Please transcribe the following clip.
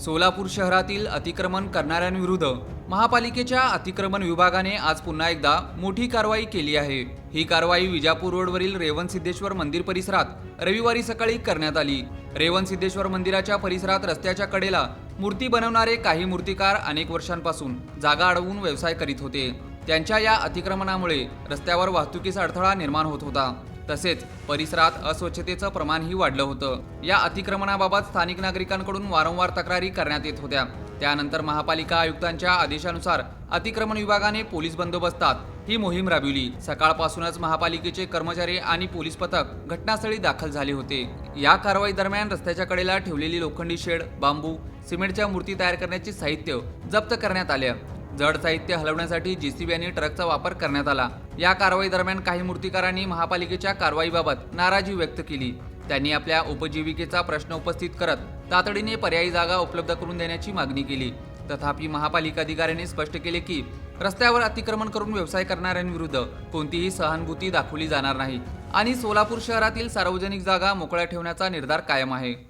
सोलापूर शहरातील अतिक्रमण करणाऱ्यांविरुद्ध महापालिकेच्या अतिक्रमण विभागाने आज पुन्हा एकदा मोठी कारवाई केली आहे. ही कारवाई विजापूर रोडवरील रेवण सिद्धेश्वर मंदिर परिसरात रविवारी सकाळी करण्यात आली. रेवण सिद्धेश्वर मंदिराच्या परिसरात रस्त्याच्या कडेला मूर्ती बनवणारे काही मूर्तिकार अनेक वर्षांपासून जागा अडवून व्यवसाय करीत होते. त्यांच्या या अतिक्रमणामुळे रस्त्यावर वाहतुकीचा अडथळा निर्माण होत होता. तसेच परिसरात अस्वच्छतेचं प्रमाणही वाढलं होतं. या अतिक्रमणाबाबत स्थानिक नागरिकांकडून वारंवार तक्रारी करण्यात येत होत्या. त्यानंतर महापालिका आयुक्तांच्या आदेशानुसार अतिक्रमण विभागाने पोलीस बंदोबस्तात ही मोहीम राबविली. सकाळपासूनच महापालिकेचे कर्मचारी आणि पोलीस पथक घटनास्थळी दाखल झाले होते. या कारवाई दरम्यान रस्त्याच्या कडेला ठेवलेली लोखंडी शेड बांबू सिमेंटच्या मूर्ती तयार करण्याचे साहित्य जप्त करण्यात आले. जड साहित्य हलवण्यासाठी जेसीबी आणि ट्रकचा वापर करण्यात आला. या कारवाई दरम्यान काही मूर्तिकारांनी महापालिकेच्या कारवाईबाबत नाराजी व्यक्त केली. त्यांनी आपल्या उपजीविकेचा प्रश्न उपस्थित करत तातडीने पर्यायी जागा उपलब्ध करून देण्याची मागणी केली. तथापि महापालिका अधिकाऱ्यांनी स्पष्ट केले की रस्त्यावर अतिक्रमण करून व्यवसाय करणाऱ्यांविरुद्ध कोणतीही सहानुभूती दाखवली जाणार नाही आणि सोलापूर शहरातील सार्वजनिक जागा मोकळ्या ठेवण्याचा निर्धार कायम आहे.